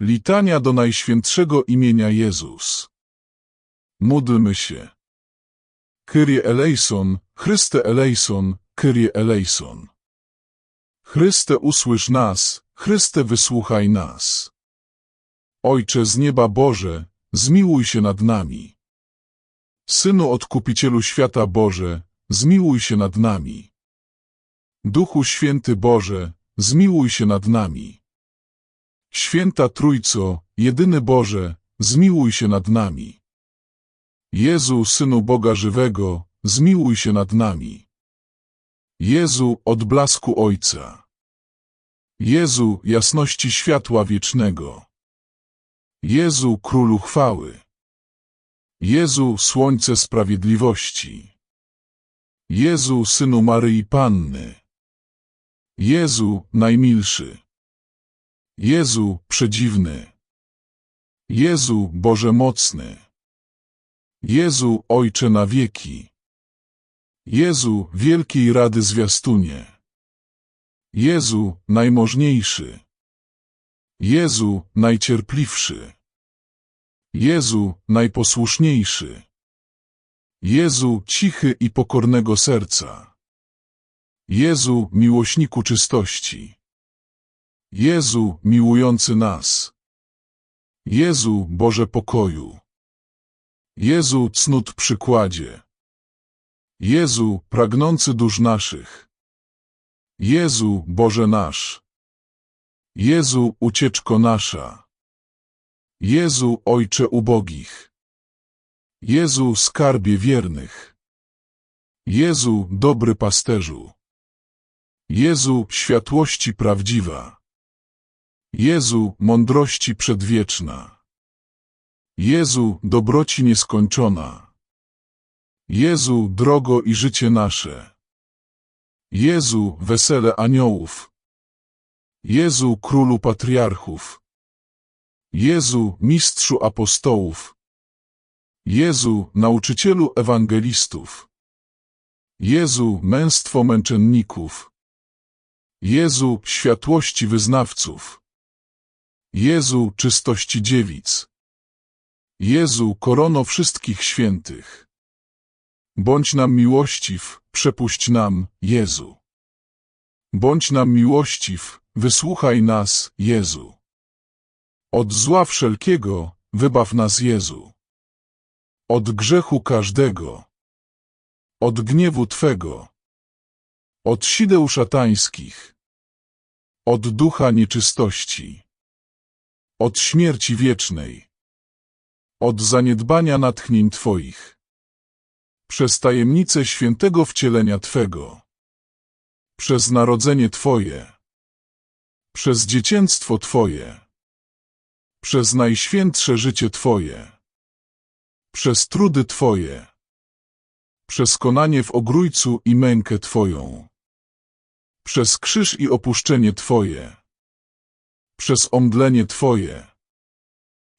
Litania do Najświętszego imienia Jezus. Módlmy się. Kyrie eleison, Chryste eleison, Kyrie eleison. Chryste usłysz nas, Chryste wysłuchaj nas. Ojcze z nieba Boże, zmiłuj się nad nami. Synu Odkupicielu świata Boże, zmiłuj się nad nami. Duchu Święty Boże, zmiłuj się nad nami. Święta Trójco, jedyny Boże, zmiłuj się nad nami. Jezu, Synu Boga żywego, zmiłuj się nad nami. Jezu, odblasku Ojca. Jezu, jasności światła wiecznego. Jezu, Królu chwały. Jezu, Słońce sprawiedliwości. Jezu, Synu Maryi Panny. Jezu, najmilszy. Jezu, przedziwny. Jezu, Boże mocny. Jezu, Ojcze na wieki. Jezu, wielkiej rady zwiastunie. Jezu, najmożniejszy. Jezu, najcierpliwszy. Jezu, najposłuszniejszy. Jezu, cichy i pokornego serca. Jezu, miłośniku czystości. Jezu, miłujący nas. Jezu, Boże pokoju. Jezu, cnót przykładzie. Jezu, pragnący dusz naszych. Jezu, Boże nasz. Jezu, ucieczko nasza. Jezu, Ojcze ubogich. Jezu, skarbie wiernych. Jezu, dobry pasterzu. Jezu, światłości prawdziwa. Jezu, mądrości przedwieczna. Jezu, dobroci nieskończona. Jezu, drogo i życie nasze. Jezu, wesele aniołów. Jezu, królu patriarchów. Jezu, mistrzu apostołów. Jezu, nauczycielu ewangelistów. Jezu, męstwo męczenników. Jezu, światłości wyznawców. Jezu, czystości dziewic. Jezu, korono wszystkich świętych. Bądź nam miłościw, przepuść nam, Jezu. Bądź nam miłościw, wysłuchaj nas, Jezu. Od zła wszelkiego, wybaw nas, Jezu. Od grzechu każdego. Od gniewu Twego. Od sideł szatańskich. Od ducha nieczystości. Od śmierci wiecznej. Od zaniedbania natchnień Twoich. Przez tajemnicę świętego wcielenia Twego. Przez narodzenie Twoje. Przez dziecięctwo Twoje. Przez najświętsze życie Twoje. Przez trudy Twoje. Przez konanie w ogrójcu i mękę Twoją. Przez krzyż i opuszczenie Twoje. Przez omdlenie Twoje.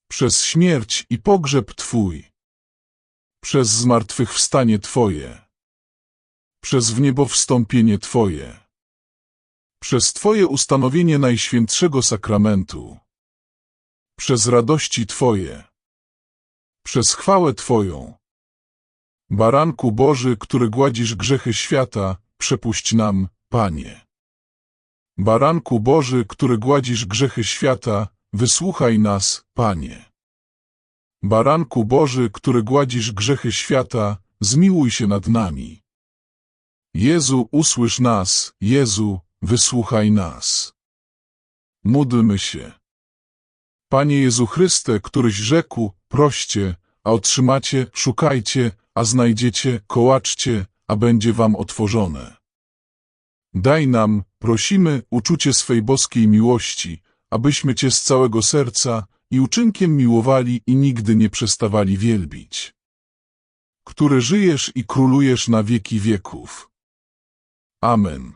Przez śmierć i pogrzeb Twój. Przez zmartwychwstanie Twoje. Przez wniebowstąpienie Twoje. Przez Twoje ustanowienie Najświętszego Sakramentu. Przez radości Twoje. Przez chwałę Twoją. Baranku Boży, który gładzisz grzechy świata, przepuść nam, Panie. Baranku Boży, który gładzisz grzechy świata, wysłuchaj nas, Panie. Baranku Boży, który gładzisz grzechy świata, zmiłuj się nad nami. Jezu, usłysz nas, Jezu, wysłuchaj nas. Módlmy się. Panie Jezu Chryste, któryś rzekł, proście, a otrzymacie, szukajcie, a znajdziecie, kołaczcie, a będzie wam otworzone. Daj nam, prosimy, uczucie swej boskiej miłości, abyśmy Cię z całego serca i uczynkiem miłowali i nigdy nie przestawali wielbić. Który żyjesz i królujesz na wieki wieków. Amen.